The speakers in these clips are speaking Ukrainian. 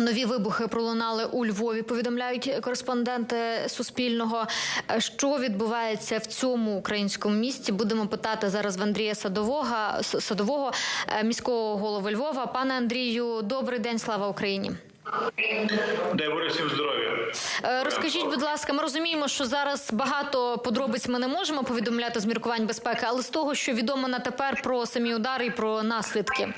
Нові вибухи пролунали у Львові. Повідомляють кореспонденти Суспільного. Е, Що відбувається в цьому українському місті? Будемо питати зараз в Андрія Садового, Садового е, міського голови Львова. Пане Андрію, добрий день, слава Україні. Дай Боже всім здоров'я. Е, Розкажіть, будь ласка, ми розуміємо, що зараз багато подробиць ми не можемо повідомляти з міркувань безпеки, але з того, що відомо на тепер про самі удари і про наслідки.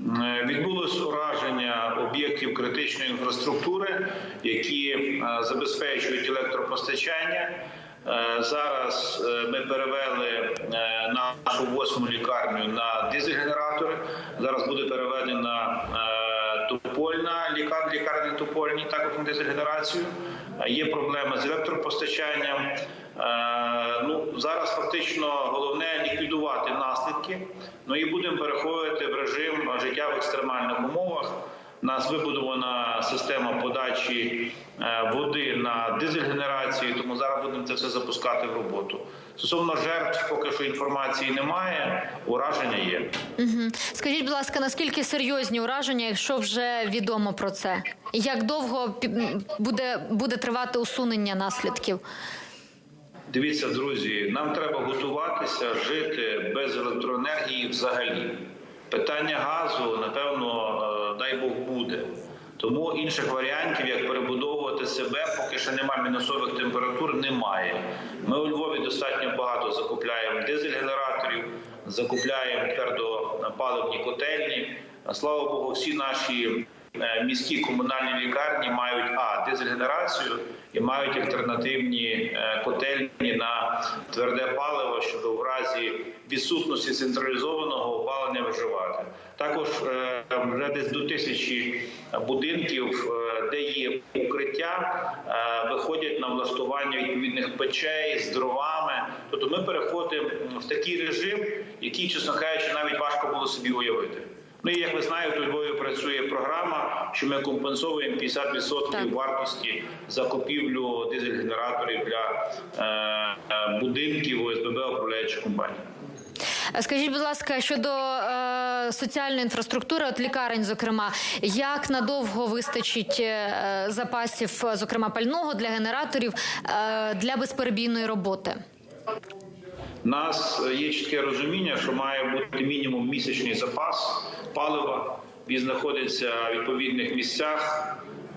Е, Відбулось ураження об'єктів критичної інфраструктури, які е, забезпечують електропостачання. Е, Зараз ми перевели нашу восьму лікарню на дизель-генератори. Зараз буде переведена е, тупольна лікар- лікарня тупольні, також на дизель-генерацію. Є проблеми з електропостачанням. Е, Ну зараз фактично головне ліквідувати наслідки. Ну і будемо переходити в режим життя в екстремальних умовах. У нас вибудована система подачі е, води на дизель-генерацію, тому зараз будемо це все запускати в роботу. Стосовно жертв, поки що інформації немає, ураження є. Угу. Скажіть, будь ласка, наскільки серйозні ураження, якщо вже відомо про це? Як довго буде, буде тривати усунення наслідків? Дивіться, друзі, нам треба готуватися жити без електроенергії взагалі. Питання газу, напевно, е, дай Бог буде. Тому інших варіантів, як перебудовувати себе, поки ще немає мінусових температур, немає. Ми у Львові достатньо багато закупляємо дизель-генераторів, закупляємо твердопаливні котельні. Слава Богу, всі наші е, міські комунальні лікарні мають а дизель-генерацію і мають альтернативні е, котельні на тверде паливо, щоб в разі відсутності централізованого опалення виживати. Також е, вже десь до тисячі будинків, е, де є укриття, е, виходять на влаштування відповідних печей з дровами. Тобто ми переходимо в такий режим, який, чесно кажучи, навіть важко було собі уявити. Ну і як ви знаєте, у Львові працює програма, що ми компенсовуємо 50% Так. вартості закупівлю дизель-генераторів для е, е, будинків ОСББ управляючих компаній. Е, Скажіть, будь ласка, щодо е, соціальної інфраструктури, от лікарень, зокрема, як надовго вистачить е, запасів, зокрема пального для генераторів е, для безперебійної роботи? У нас е, є чітке розуміння, що має бути мінімум місячний запас палива. Він знаходиться в відповідних місцях.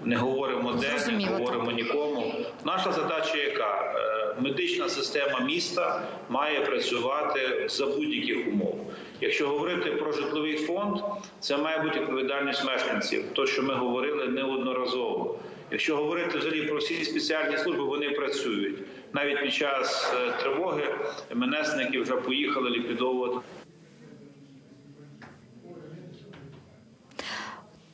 Не говоримо де, не говоримо нікому. Наша задача яка? Е, Медична система міста має працювати за будь-яких умов. Якщо говорити про житловий фонд, це має бути відповідальність мешканців, то що ми говорили неодноразово. Якщо говорити взагалі про всі спеціальні служби, вони працюють навіть під час е, тривоги. МНСники вже поїхали ліквідовувати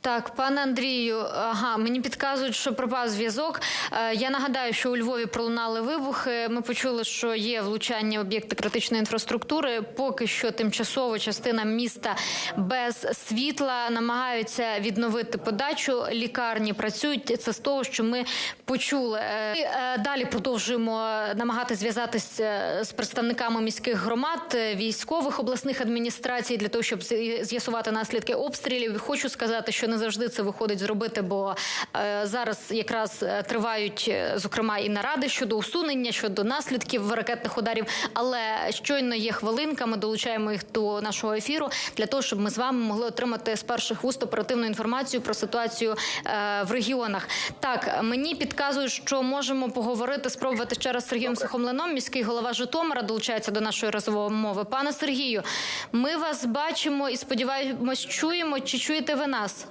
Так, пане Андрію, ага, мені підказують, що пропав зв'язок. Е, Я нагадаю, що у Львові пролунали вибухи. Ми почули, що є влучання об'єкти критичної інфраструктури. Поки що тимчасово частина міста без світла намагаються відновити подачу. Лікарні працюють. Це з того, що ми почули. Е, е, Далі продовжуємо намагати зв'язатися з представниками міських громад, військових обласних адміністрацій для того, щоб з'ясувати наслідки обстрілів. Хочу сказати, що не завжди це виходить зробити, бо е, зараз якраз е, тривають е, зокрема і наради щодо усунення, щодо наслідків ракетних ударів. Але щойно є хвилинка. Ми долучаємо їх до нашого ефіру для того, щоб ми з вами могли отримати з перших вуст оперативну інформацію про ситуацію в регіонах. Так мені підказують, що можемо поговорити, спробувати ще раз з Сергієм Сухомлином. Міський голова Житомира долучається до нашої розмови. Пане Сергію, ми вас бачимо і сподіваємось, чуємо. Чи чуєте ви нас?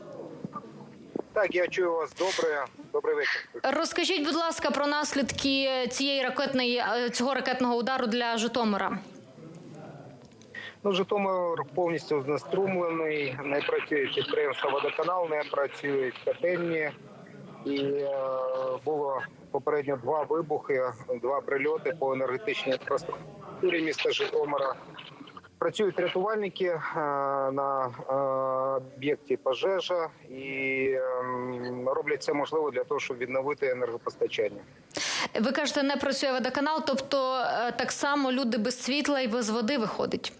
Так, я чую вас добре. Добрий вечір. Розкажіть, будь ласка, про наслідки цієї ракетної е, цього ракетного удару для Житомира. Ну, Житомир повністю знеструмлений, не працює підприємство водоканал, не працюють котельні. І е, було попередньо два вибухи, два прильоти по енергетичній інфраструктурі міста Житомира. Працюють рятувальники е, на е, об'єкті пожежа і ем, роблять все можливо для того, щоб відновити енергопостачання. Ви кажете, не працює водоканал, тобто е, так само люди без світла і без води виходять.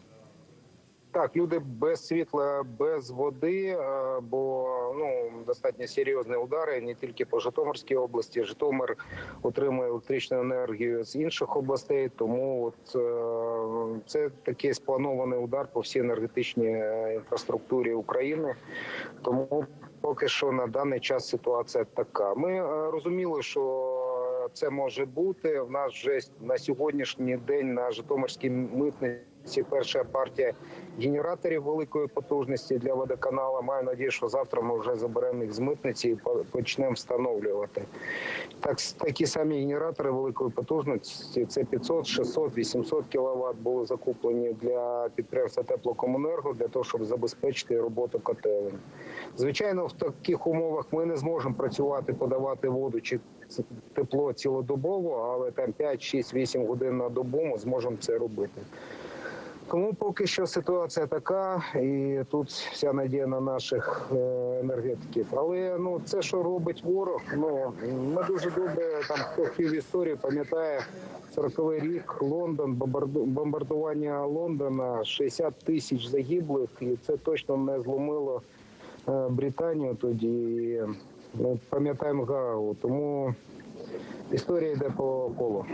Так, люди без світла, без води, е, бо ну достатньо серйозні удари не тільки по Житомирській області. Житомир отримує електричну енергію з інших областей. Тому от е, це такий спланований удар по всій енергетичній е, інфраструктурі України. Тому поки що на даний час ситуація така. Ми розуміли, що це може бути. В нас вже на сьогоднішній день на Житомирській митниці перша партія генераторів великої потужності для водоканалу. Маю надію, що завтра ми вже заберемо їх з митниці і по- почнемо встановлювати. Так, такі самі генератори великої потужності це 500, 600, 800 кВт були закуплені для підприємства теплокомунерго для того, щоб забезпечити роботу котелень. Звичайно, в таких умовах ми не зможемо працювати, подавати воду чи тепло цілодобово, але там 5, 6, 8 годин на добу ми зможемо це робити. Тому поки що ситуація така, і тут вся надія на наших е, енергетиків. Але ну це, що робить ворог, ну ми дуже добре там хто вчив історію, пам'ятає 40-й рік Лондон, бомбардування Лондона, 60 тисяч загиблих, і це точно не зломило е, Британію тоді. Ми пам'ятаємо Гаагу, тому історія йде по колу.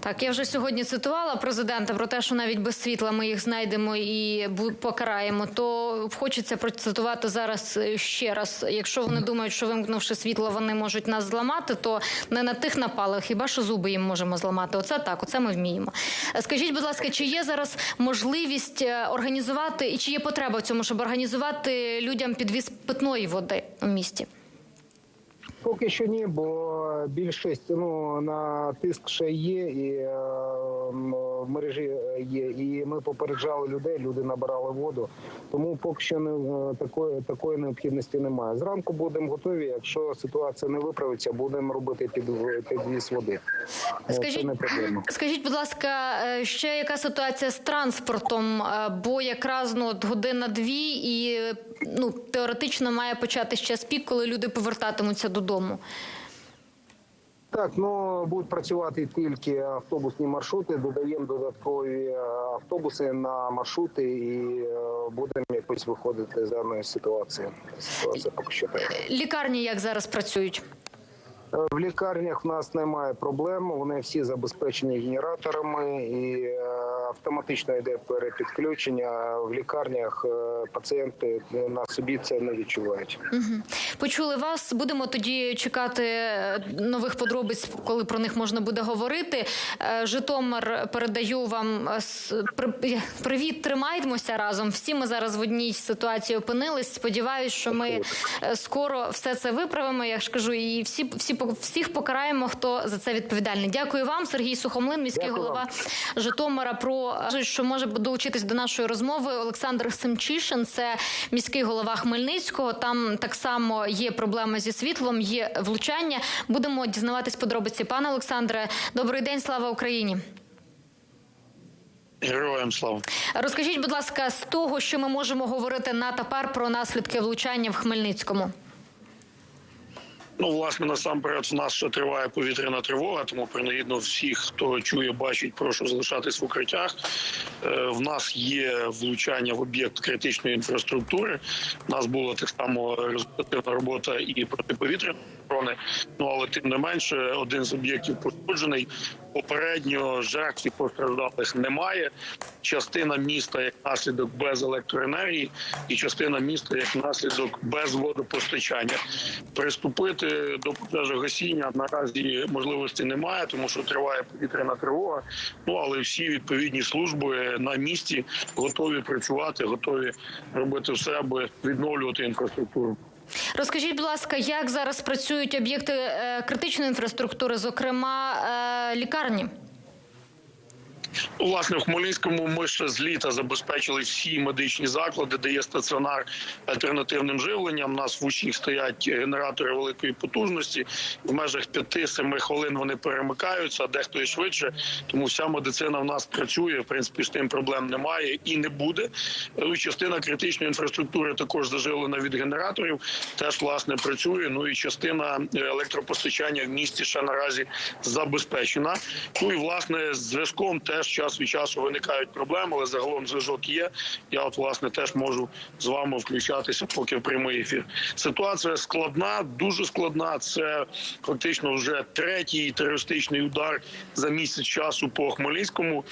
Так, я вже сьогодні цитувала президента про те, що навіть без світла ми їх знайдемо і покараємо. То хочеться процитувати зараз е, ще раз. Якщо вони думають, що вимкнувши світло, вони можуть нас зламати, то не на тих напали, хіба що зуби їм можемо зламати. Оце так, оце ми вміємо. Е, Скажіть, будь ласка, чи є зараз можливість е, організувати і чи є потреба в цьому, щоб організувати людям підвіз питної води у місті? Поки що ні, бо більшість ну на тиск ще є, і е, в мережі є. І ми попереджали людей, люди набирали воду. Тому поки що не е, такої такої необхідності немає. Зранку будемо готові. Якщо ситуація не виправиться, будемо робити під підвіз води. Е, Скажіть- Це не проблема. Скажіть, будь ласка, е, ще яка ситуація з транспортом? Бо якраз ну година дві, і ну теоретично має початись час пік, коли люди повертатимуться додому. Так, ну будуть працювати тільки автобусні маршрути. Додаємо додаткові е, автобуси на маршрути і е, будемо якось виходити з даної ситуації. Ситуація поки що. Лікарні як зараз працюють? Е, В лікарнях в нас немає проблем. Вони всі забезпечені генераторами і автоматично йде перепідключення. В лікарнях е, пацієнти на собі це не відчувають. Угу. Почули вас. Будемо тоді чекати е, нових подробиць, коли про них можна буде говорити. Е, Житомир передаю вам привіт. Тримаймося разом. Всі ми зараз в одній ситуації опинились. Сподіваюсь, що ми скоро все це виправимо. Я ж кажу, і всі всі всіх покараємо, хто за це відповідальний. Дякую вам, Сергій Сухомлин, міський Дякую голова вам. Житомира. Про е, що може долучитись до нашої розмови. Олександр Семчишин, це міський голова Хмельницького. Там так само є проблеми зі світлом, є влучання. Будемо дізнаватись подробиці. Пане Олександре, добрий день, слава Україні. Героям слава. Розкажіть, будь ласка, з того, що ми можемо говорити на тепер про наслідки влучання в Хмельницькому. Ну, власне, насамперед, в нас ще триває повітряна тривога, тому принагідно всіх, хто чує, бачить, прошу залишатись в укриттях. Е, В нас є влучання в об'єкт критичної інфраструктури. У нас була так само результативна робота і протиповітряної оборони. Ну але тим не менше, один з об'єктів пошкоджений. Попередньо жертв постраждалих немає. Частина міста як наслідок без електроенергії, і частина міста як наслідок без водопостачання. Приступити до пожежогасіння наразі можливості немає, тому що триває повітряна тривога. Ну але всі відповідні служби на місці готові працювати, готові робити все, аби відновлювати інфраструктуру. Розкажіть, будь ласка, як зараз працюють об'єкти е, критичної інфраструктури, зокрема е, лікарні? Власне, в Хмельницькому ми ще з літа забезпечили всі медичні заклади, де є стаціонар альтернативним живленням. У нас в усіх стоять генератори великої потужності. В межах 5-7 хвилин вони перемикаються, а дехто і швидше. Тому вся медицина в нас працює. В принципі, з тим проблем немає і не буде. Ну, частина критичної інфраструктури також заживлена від генераторів. Теж власне працює. Ну і частина електропостачання в місті ще наразі забезпечена. Ну і власне зв'язком теж теж час від часу виникають проблеми, але загалом зв'язок є. Я от власне теж можу з вами включатися, поки в прямий ефір. Ситуація складна, дуже складна. Це фактично вже третій терористичний удар за місяць часу по Хмельницькому.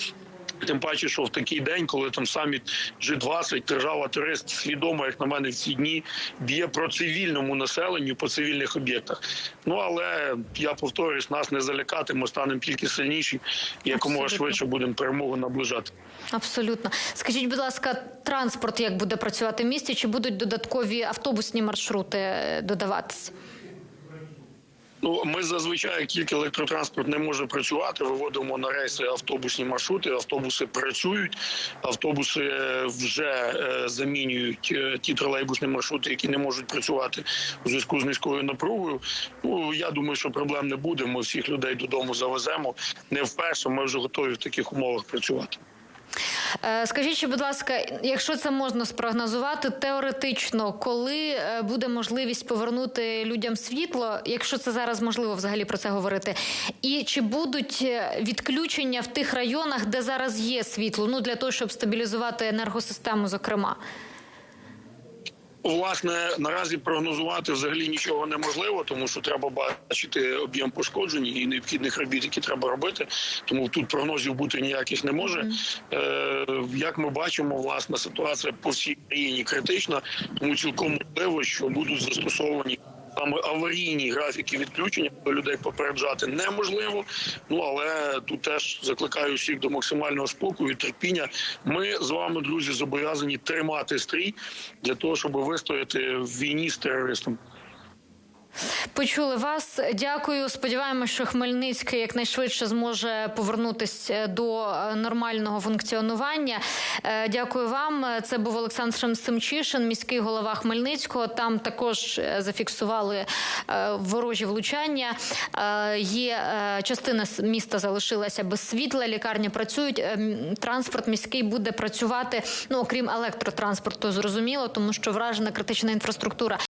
Тим паче, що в такий день, коли там саміт G20, держава турист свідомо, як на мене, в ці дні б'є про цивільному населенню по цивільних об'єктах. Ну але я повторюсь, нас не залякати, ми станемо тільки сильніші якомога Абсолютно. швидше будемо перемогу наближати. Абсолютно. Скажіть, будь ласка, транспорт як буде працювати в місті? Чи будуть додаткові автобусні маршрути е, додаватися? Ну, ми зазвичай, тільки електротранспорт не може працювати, виводимо на рейси автобусні маршрути. Автобуси працюють, автобуси е, вже е, замінюють е, ті тролейбусні маршрути, які не можуть працювати у зв'язку з низькою напругою. Ну я думаю, що проблем не буде. Ми всіх людей додому завеземо. Не вперше ми вже готові в таких умовах працювати. Е, Скажіть, будь ласка, якщо це можна спрогнозувати, теоретично, коли е, буде можливість повернути людям світло, якщо це зараз можливо взагалі про це говорити, і чи будуть е, відключення в тих районах, де зараз є світло, ну для того, щоб стабілізувати енергосистему, зокрема? Власне, наразі прогнозувати взагалі нічого неможливо, тому що треба бачити об'єм пошкоджень і необхідних робіт, які треба робити. Тому тут прогнозів бути ніяких не може. Е, як ми бачимо, власне, ситуація по всій країні критична, тому цілком можливо, що будуть застосовані. Саме аварійні графіки відключення людей попереджати неможливо. Ну але тут теж закликаю всіх до максимального спокою, і терпіння. Ми з вами, друзі, зобов'язані тримати стрій для того, щоб вистояти в війні з терористом. Почули вас. Дякую. Сподіваємося, що Хмельницький якнайшвидше зможе повернутися до е, нормального функціонування. Е, Дякую вам. Це був Олександр Семчишин, міський голова Хмельницького. Там також е, зафіксували е, ворожі влучання. Е, Є е, частина міста залишилася без світла. Лікарні працюють. Е, Транспорт міський буде працювати. Ну окрім електротранспорту, зрозуміло, тому що вражена критична інфраструктура.